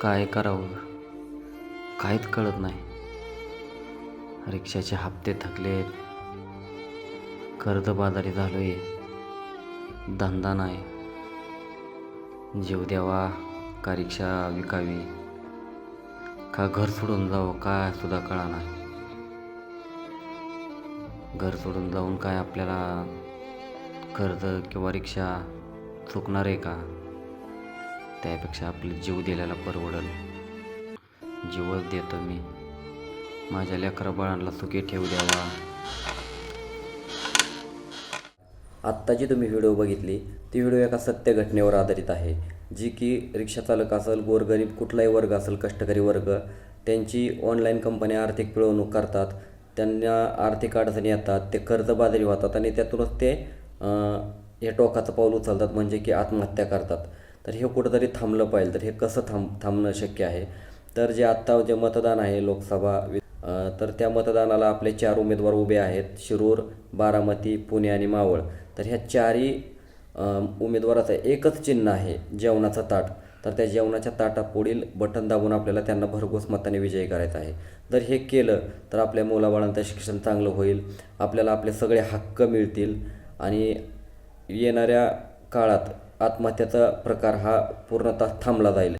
काय करावं? काहीच कळत नाही. रिक्षाचे हप्ते थकलेत कर्जबाजारी आहे धंदा नाही. जीव द्यावा का रिक्षा विकावी? का घर सोडून जावं काय सुद्धा कळा नाही. घर सोडून जाऊन काय आपल्याला कर्ज किंवा रिक्षा चुकणार आहे का? त्यापेक्षा आपले जीव दिलेला परवडल. जीवच देतो मी. माझ्या लेकरा बाळांना सुखी ठेवू द्यावा. आत्ता जी तुम्ही व्हिडिओ बघितली ती व्हिडिओ एका सत्य घटनेवर आधारित आहे जी की रिक्षा चालक असेल गोरगरीब कुठलाही वर्ग असेल कष्टकरी वर्ग त्यांची ऑनलाईन कंपन्या आर्थिक पिळवणूक करतात त्यांना आर्थिक अडचणी येतात ते कर्जबाजारी होतात आणि त्यातूनच ते हे टोकाचं पाऊल उचलतात म्हणजे की आत्महत्या करतात. तर हे कुठंतरी थांबलं पाहिजे. तर हे कसं थांब थांबणं शक्य आहे? तर जे आत्ता जे मतदान आहे लोकसभा तर त्या मतदानाला आपले चार उमेदवार उभे आहेत. शिरूर बारामती पुणे आणि मावळ. तर ह्या चारही उमेदवाराचं एकच चिन्ह आहे जेवणाचं ताट. तर त्या जेवणाच्या ताटापुढील बटन दाबून आपल्याला त्यांना भरघोस मताने विजयी करायचा आहे. जर हे केलं तर आपल्या मुलाबाळांचं शिक्षण चांगलं होईल. आपल्याला आपले सगळे हक्क मिळतील. आणि येणाऱ्या काळात आत्महत्याचा प्रकार हा पूर्णतः थांबला जाईल.